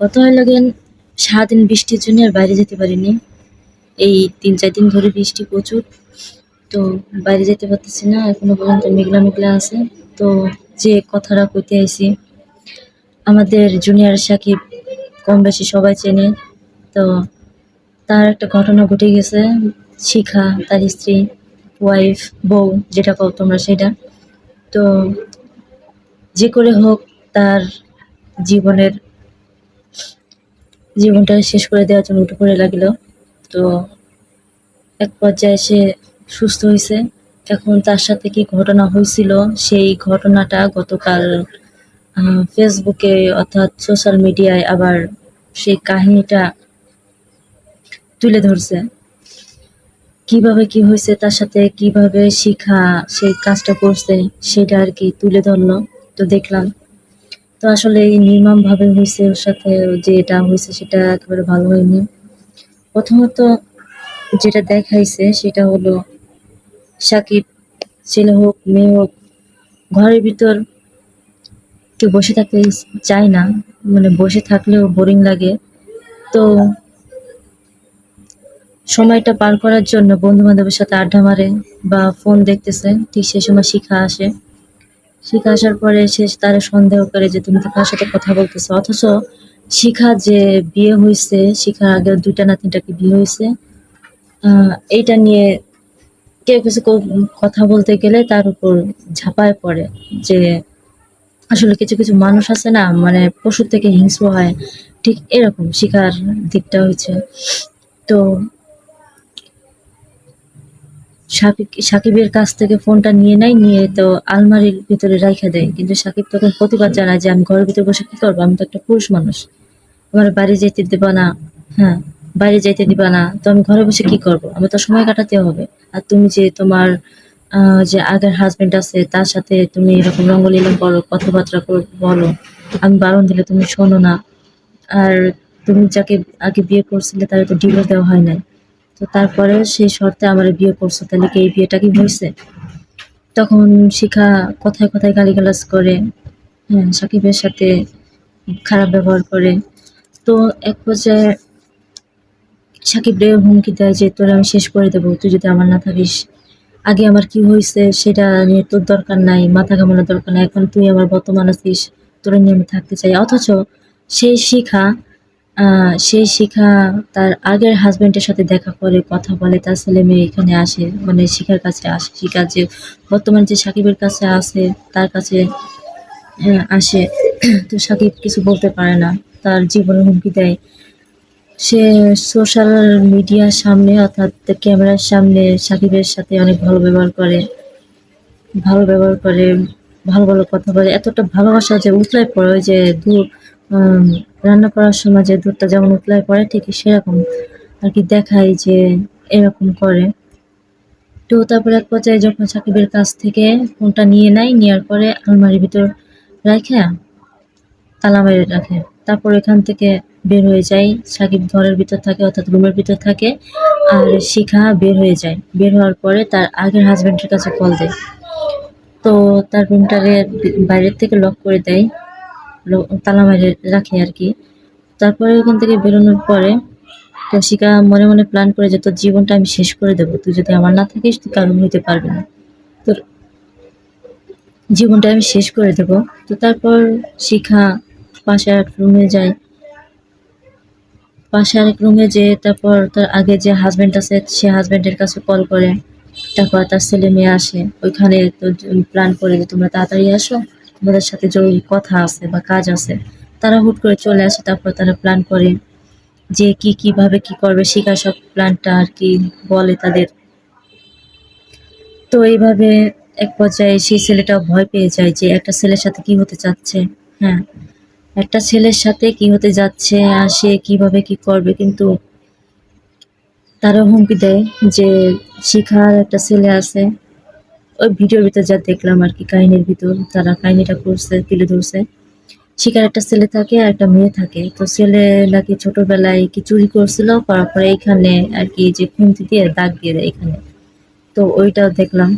কত হয় লাগেন সারাদিন বৃষ্টির জন্য আর বাইরে যেতে পারিনি। এই তিন, চার দিন ধরে বৃষ্টি প্রচুর। তো বাইরে যেতে পারতেছি না, এখনও পর্যন্ত মেঘলা মেঘলা আছে। তো যে কথাটা কইতে আইছি, আমাদের জুনিয়র সাকিব কম বেশি সবাই চেনে। তো তার একটা ঘটনা ঘটে গেছে, শিখা, তার স্ত্রী ওয়াইফ বউ, যেটা কও তোমরা সেটা। তো যে করে হোক তার জীবনের জীবনটা শেষ করে দেওয়ার জন্য উঠে পড়ে লাগল। তো এক পর্যায়ে সে সুস্থ হয়েছে। এখন তার সাথে কি ঘটনা হয়েছিল, সেই ঘটনাটা গতকাল ফেসবুকে অর্থাৎ সোশ্যাল মিডিয়ায় আবার সেই কাহিনীটা তুলে ধরছে। কীভাবে কি হয়েছে, তার সাথে কীভাবে শিখা সেই কাজটা করছে, সেটা আর কি তুলে ধরলো। তো দেখলাম তো আসলে এই নির্মম ভাবে হয়েছে ওর সাথে যে এটা হয়েছে সেটা একেবারে ভালো হয়নি। প্রথমত যেটা দেখাইছে সেটা হলো সাকিব, ছেলে হোক, মেয়ে হোক, ঘরের ভিতর কেউ বসে থাকতে চায় না মানে বসে থাকলেও বোরিং লাগে। তো সময়টা পার করার জন্য বন্ধু বান্ধবের সাথে আড্ডা মারে বা ফোন দেখতেছে, ঠিক সেই সময় শিখা আসে। শিখা আসার পরে সে তারা সন্দেহ করে যে, তুমি তো কার সাথে কথা বলতেছো? অথচ শিখা যে বিয়ে হয়েছে শিখার আগে দুইটা না তিনটা কি বিয়ে হয়েছে এইটা নিয়ে কেউ কিছু কথা বলতে গেলে তার উপর ঝাঁপায় পড়ে যে, আসলে কিছু কিছু মানুষ আছে না মানে পশুর থেকে হিংস্র হয়। ঠিক এরকম শিখার দিকটা হয়েছে। তো সাকিবের কাছ থেকে ফোনটা নিয়ে নেয়, নিয়ে তো আলমারির ভিতরে রাইখা দেয়। কিন্তু সাকিব তখন প্রতিবাদ জানায় যে, আমি ঘরের ভিতরে বসে কি করব? আমি তো একটা পুরুষ মানুষ। আমার বাড়ি যেতে দিবা না? হ্যাঁ বাইরে যাইতে দিবা না। তো আমি ঘরে বসে কি করব? আমার তো সময় কাটাতে হবে। আর তুমি যে তোমার যে আগের হাজবেন্ড আছে, তার সাথে তুমি এরকম রঙ্গলীলা করো, কথাবার্তা করো বলো। আমি বারণ দিলে তুমি শোনো না। আর তুমি যাকে আগে বিয়ে করছিলে, তার তো ডিভোর্স দেওয়া হয় নাই। তো তারপরে সেই শর্তে আমার বিয়ে করছ। তাহলে কি এই বিয়েটা কি হয়েছে তখন শিখা কথায় কথায় গালিগালাজ করে হ্যাঁ সাকিবের সাথে খারাপ ব্যবহার করে। তো এক পর্যায়ে সাকিব রে হুমকি দেয় যে, তোর আমি শেষ করে দেবো, তুই যদি আমার না থাকিস। আগে আমার কি হয়েছে সেটা নিয়ে তোর দরকার নাই, মাথা ঘামানোর দরকার নাই। এখন তুই আমার বর্তমান আছিস, তোর নিয়ে আমি থাকতে চাই। অথচ সেই শিখা সেই শিখা তার আগের হাজব্যান্ডের সাথে দেখা করে কথা বলে তার ছেলে মেয়ে এখানে আসে মানে শিখার কাছে আসে শিখা যে বর্তমান যে সাকিবের কাছে আসে তার কাছে আহ, আসে। তো সাকিব কিছু বলতে পারে না তার জীবনে হুমকি দেয়। সে সোশ্যাল মিডিয়ার সামনে অর্থাৎ ক্যামেরার সামনে সাকিবের সাথে অনেক ভালো ব্যবহার করে ভালো ব্যবহার করে ভালো ভালো কথা বলে। এতটা ভালোবাসা যে উতলায় পড়ে যে উম, রান্না করার সময় যে দুধটা যেমন উতলায় পড়ে ঠিক সেরকম। আর কি দেখায় যে এরকম করে। তো তারপরে এক পর্যায়ে যখন সাকিবের কাছ থেকে ফোনটা নিয়ে নেয়, নেওয়ার পরে আলমারির ভিতর রাখে তালা মেরে রাখে। তারপর এখান থেকে বের হয়ে যায়। সাকিব ঘরের ভিতর থাকে, অর্থাৎ রুমের ভিতর থাকে, আর শিখা বের হয়ে যায়। বের হওয়ার পরে তার আগের হাজব্যান্ডের কাছে কল দেয়। তো তার রুমটাকে বাইরের থেকে লক করে দেয়। তালা মেরে রাখে আর কি। তারপরে ওখান থেকে বেরোনোর পরে শিখা মনে মনে প্ল্যান করে যে, তোর জীবনটা আমি শেষ করে দেবো। তুই যদি আমার না থাকিস, তুই কারণ হইতে পারবি না। তোর জীবনটা আমি শেষ করে দেবো। তো তারপর শিখা পাশে এক রুমে যায়। পাশে আরেক রুমে যে তারপর তার আগে যে হাজবেন্ড আছে, সে হাজবেন্ডের কাছে কল করে। তারপর তার ছেলে মেয়ে আসে। ওইখানে তো প্ল্যান করে যে, তোমরা তাড়াতাড়ি আসো তোমাদের সাথে জরুরি কথা আছে বা কাজ আছে, তারা হুট করে চলে আসে, তারপর তারা প্ল্যান করে যে কি কীভাবে কি করবে শিখা সব প্ল্যানটা আর কি বলে তাদের। তো এইভাবে এক পর্যায়ে সেই ছেলেটা ভয় পেয়ে যায় যে একটা ছেলের সাথে কি হতে চাচ্ছে হ্যাঁ। একটা ছেলের সাথে কি হতে যাচ্ছে আর সে কীভাবে কি করবে কিন্তু তারা হুমকি দেয় যে শিখার একটা ছেলে আছে ওই ভিডিওর ভিতর যা দেখলাম আর কি, কাহিনীর ভিতর, তারা কাহিনীটা করছে, তুলে ধরছে। শিখার একটা ছেলে থাকে আর একটা মেয়ে থাকে। তো ছেলে নাকি ছোটবেলায় কি চুরি করছিল, করার পরে এইখানে আর কি যে খুন্তি দিয়ে দাগ দিয়ে দেয় এখানে। তো ওইটাও দেখলাম।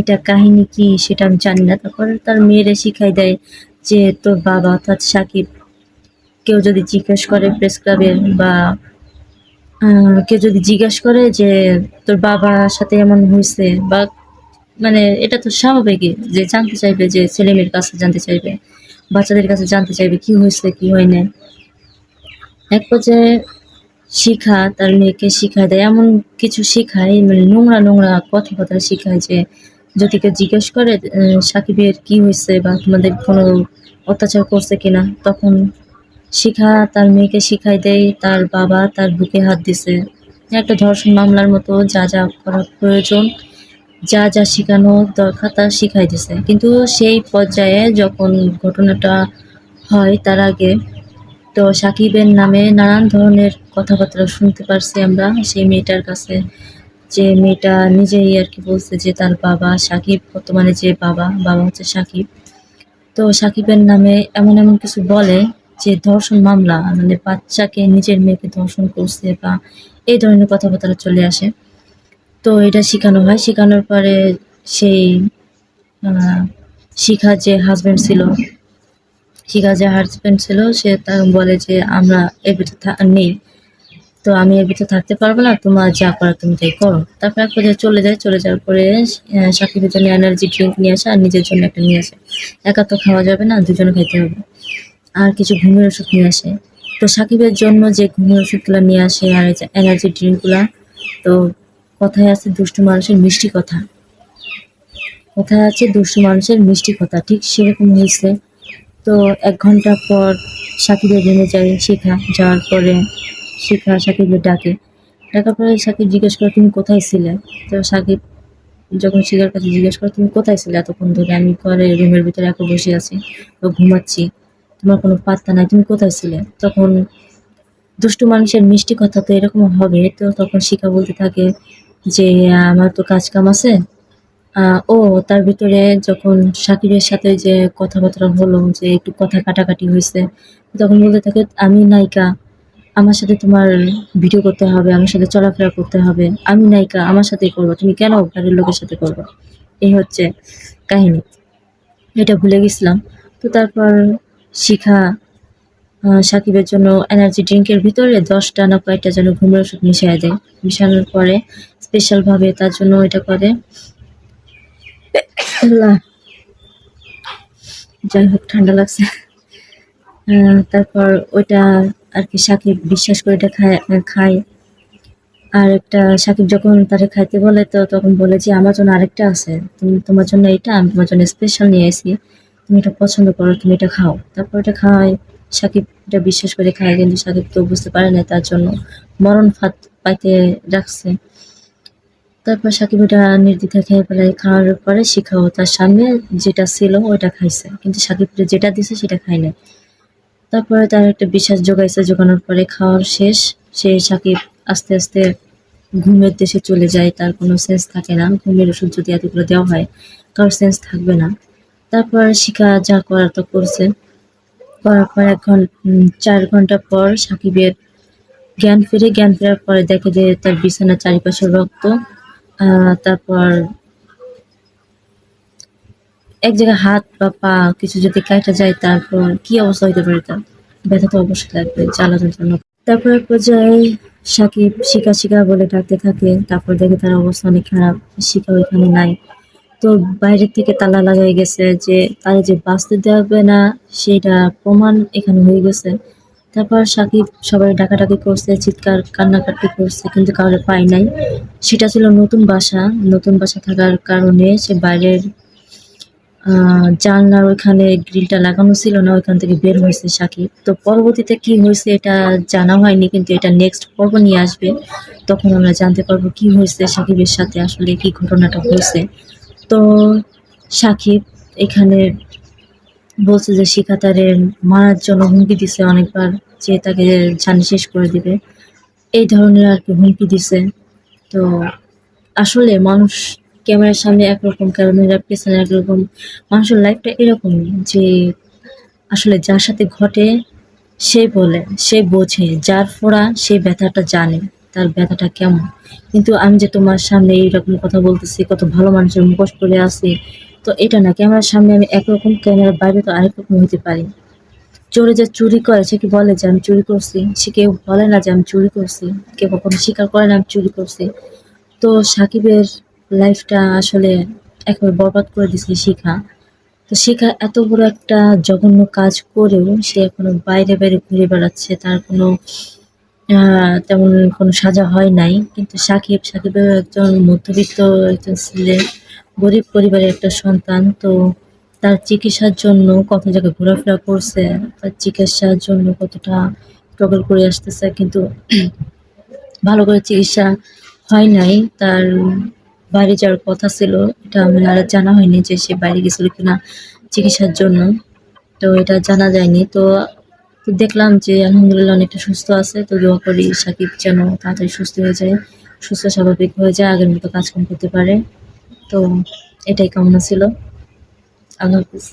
এটা কাহিনী কি সেটা আমি জানি না। তারপর তার মেয়েরা শিখাই দেয় যে তোর বাবা অর্থাৎ সাকিব, কেউ যদি জিজ্ঞেস করে প্রেস ক্লাবের বা কেউ যদি জিজ্ঞেস করে যে তোর বাবার সাথে এমন হয়েছে বা মানে এটা তো স্বাভাবিকই যে জানতে চাইবে যে ছেলে মেয়ের কাছে জানতে চাইবে, বাচ্চাদের কাছে জানতে চাইবে কি হয়েছে, কি হয় না এক পর্যায়ে শিখা তার মেয়েকে শিখায় দেয়, এমন কিছু শিখায় মানে নোংরা নোংরা কথাবার্তা শিখায় যে যদি কেউ জিজ্ঞেস করে সাকিবের কি হয়েছে বা তোমাদের কোনো অত্যাচার করছে কিনা, তখন শিখা তার মেয়েকে শিখাই দেয়, তার বাবা তার বুকে হাত দিছে। একটা ধর্ষণ মামলার মতো যা যা করা প্রয়োজন যা যা শেখানো দরকার তা শিখাই দিছে কিন্তু সেই পর্যায়ে যখন ঘটনাটা হয় তার আগে তো সাকিবের নামে নানান ধরনের কথাবার্তা শুনতে পারছি আমরা। সেই মেয়েটার কাছে যে মেয়েটা নিজেই আর কি বলছে যে তার বাবা সাকিব, বর্তমানে যে বাবা বাবা হচ্ছে সাকিব। তো সাকিবের নামে এমন এমন কিছু বলে যে ধর্ষণ মামলা মানে বাচ্চাকে নিজের মেয়েকে ধর্ষণ করছে বা এই ধরনের কথাবার্তা চলে আসে। তো এটা শেখানো হয়। শেখানোর পরে সেই শিখা যে হাজবেন্ড ছিল, শিখা যে হাজবেন্ড ছিল, সে বলে যে, আমরা এর ভিতরে নেই। তো আমি এর ভিতরে থাকতে পারব না, তোমার যা করার তুমি তাই করো। তারপর চলে যায়। চলে যাওয়ার পরে সাকিবের জন্য এনার্জি ড্রিঙ্ক নিয়ে আসে আর নিজের জন্য একটা নিয়ে আসে। একা তো খাওয়া যাবে না, দুজনে খাইতে হবে। আর কিছু ঘুমের ওষুধ নিয়ে আসে। তো সাকিবের জন্য যে ঘুমের ওষুধগুলো নিয়ে আসে আর এনার্জি ড্রিঙ্কগুলো তো কথায় আছে দুষ্টু মানুষের মিষ্টি কথা। কথায় আছে দুষ্টু মানুষের মিষ্টি কথা, ঠিক সেরকম হয়েছে। তো এক ঘণ্টা পর সাকিবের রুমে যায় শিখা, যাওয়ার পরে শিখা সাকিবের ডাকে। ডাকার পরে সাকিব জিজ্ঞেস করে, তুমি কোথায় ছিলে? তো সাকিব যখন শিখার কাছে জিজ্ঞেস করে, তুমি কোথায় ছিলে এতক্ষণ ধরে? আমি ঘরে রুমের ভিতরে একা বসে আছি, তো ঘুমাচ্ছি। তোমার কোনো পাত্তা নাই, তুমি কোথায় ছিলে? তখন দুষ্টু মানুষের মিষ্টি কথা তো এরকম হবে, তো তখন শিখা বলতে থাকে যে, আমার তো কাজ কাম আছে ও তার ভিতরে যখন সাকিবের সাথে যে কথাবার্তা হলো, যে একটু কথা কাটাকাটি হয়েছে, তখন বলতে থাকে, আমি নায়িকা, আমার সাথে তোমার ভিডিও করতে হবে, আমার সাথে চলাফেরা করতে হবে, আমি নায়িকা, আমার সাথেই করব, তুমি কেন বাড়ির লোকের সাথে করব? এই হচ্ছে কাহিনী। এটা ভুলে গেছিলাম। তো তারপর শিখা সাকিবের জন্য এনার্জি ড্রিঙ্কের ভিতরে দশটা না কয়েকটা যেন ঘুমের ওষুধ মিশিয়ে দেয়। মিশানোর পরে স্পেশাল ভাবে তার জন্য এটা করে। যাই হোক, ঠান্ডা লাগছে। তারপর ওইটা আর কি সাকিব বিশ্বাস করে এটা খায় খায়। আর একটা সাকিব যখন তারে খাইতে বলে, তো তখন বলে যে, আমার জন্য আরেকটা আছে। তুমি তোমার জন্য এটা, আমি তোমার জন্য স্পেশাল নিয়ে এসেছি তুমি এটা পছন্দ করো, তুমি এটা খাও। তারপর এটা খাওয়ায় সাকিব এটা বিশ্বাস করে খায়, কিন্তু সাকিব তো বুঝতে পারে না তার জন্য। মরণ ফাঁদ পাইতে রাখছে। তারপর সাকিব ওটা নির্দ্বিধায় খেয়ে ফেলায় খাওয়ার পরে শিখাও তার সামনে যেটা ছিল ওটা খাইছে। কিন্তু সাকিব যেটা দিছে সেটা খাই নাই। তারপরে তার একটা বিশ্বাস জোগাইছে, জোগানোর পরে খাওয়ার শেষ। সে সাকিব আস্তে আস্তে ঘুমের দেশে চলে যায়, তার কোনো সেন্স থাকে না। ঘুমের ওষুধ যদি এতগুলো দেওয়া হয়, কারোর সেন্স থাকবে না। তারপর শিখা যা করার তো করছে। করার পর ঘণ্টা চার ঘণ্টা পর সাকিবের জ্ঞান ফিরে। জ্ঞান ফেরার পরে দেখে যে তার বিছানার চারিপাশে রক্ত তারপর এক জায়গায় হাত বা পা কিছু যদি কাটা যায়, তারপর কি অবস্থা হইতে পারে তার ব্যথা তো অবশ্যই লাগবে, জ্বালা যন্ত্রণা। তারপর এক পর্যায়ে সাকিব শিকা শিকা বলে ডাকতে থাকে, তারপর দেখে তার অবস্থা অনেক খারাপ, শিকা ওইখানে নাই। তো বাইরের থেকে তালা লাগাই গেছে যে, তারা যে বাঁচতে দেবে না, সেটা প্রমাণ এখানে হয়ে গেছে। তারপর সাকিব সবাই ডাকাডাকি করছে, চিৎকার, কান্নাকাটি করছে, কিন্তু কাউরে পায় নাই। সেটা ছিল নতুন বাসা নতুন বাসা থাকার কারণে সে বাইরের জানলার ওইখানে গ্রিলটা লাগানো ছিল না, ওইখান থেকে বের হয়েছে সাকিব। তো পরবর্তীতে কি হয়েছে এটা জানা হয়নি, কিন্তু এটা নেক্সট পর্ব নিয়ে আসবে। তখন আমরা জানতে পারব কি হয়েছে সাকিবের সাথে, আসলে কি ঘটনাটা হয়েছে। তো সাকিব এখানে বলছে যে শিখা তারে মারার জন্য হুমকি দিছে অনেকবার, যে তাকে জানি শেষ করে দিবে। এই ধরনের আর কি হুমকি দিছে। তো আসলে মানুষ ক্যামেরার সামনে একরকম, ক্যামেরার পেছনে একরকম, মানুষের লাইফটা এরকমই যে আসলে যার সাথে ঘটে সে বলে, সে বোঝে, যার ফোড়া সে ব্যথাটা জানে, তার ব্যথাটা কেমন। কিন্তু আমি যে তোমার সামনে এইরকম কথা বলতেছি, কত ভালো মানুষের মুখোশ পরে আছি তো এটা না ক্যামেরার সামনে আমি একরকম ক্যামেরার বাইরে তো আরেক রকম হতে পারি। চোরে যে চুরি করে, সে কি বলে যে আমি চুরি করছি? সে কেউ বলে না যে আমি চুরি করছি। কেউ কখনো স্বীকার করে না আমি চুরি করছি। তো সাকিবের লাইফটা আসলে একেবারে বরবাদ করে দিছে শিখা। তো শিখা এত বড় একটা জঘন্য কাজ করেও সে এখনও বাইরে বাইরে ঘুরে বেড়াচ্ছে। তার কোনো তেমন কোনো সাজা হয় নাই। কিন্তু সাকিব সাকিবের একজন মধ্যবিত্ত একজন ছেলে। গরিব পরিবারের একটা সন্তান, তো তার চিকিৎসার জন্য কত জায়গায় ঘোরাফেরা করছে, তার চিকিৎসার জন্য কতটা স্ট্রাগল করে আসতেছে, কিন্তু ভালো করে চিকিৎসা হয় নাই। তার বাইরে যাওয়ার কথা ছিল, এটা আমার আর জানা হয়নি যে সে বাইরে গেছিল কিনা চিকিৎসার জন্য, তো এটা জানা যায়নি। তো তো দেখলাম যে আলহামদুলিল্লাহ অনেকটা সুস্থ আছে, তো দোয়া করি সাকিব যেন তাড়াতাড়ি সুস্থ হয়ে যায়, সুস্থ স্বাভাবিক হয়ে যায় আগের মতো কাজকর্ম করতে পারে। তো এটাই কামনা ছিল। আল্লাহ হাফিজ।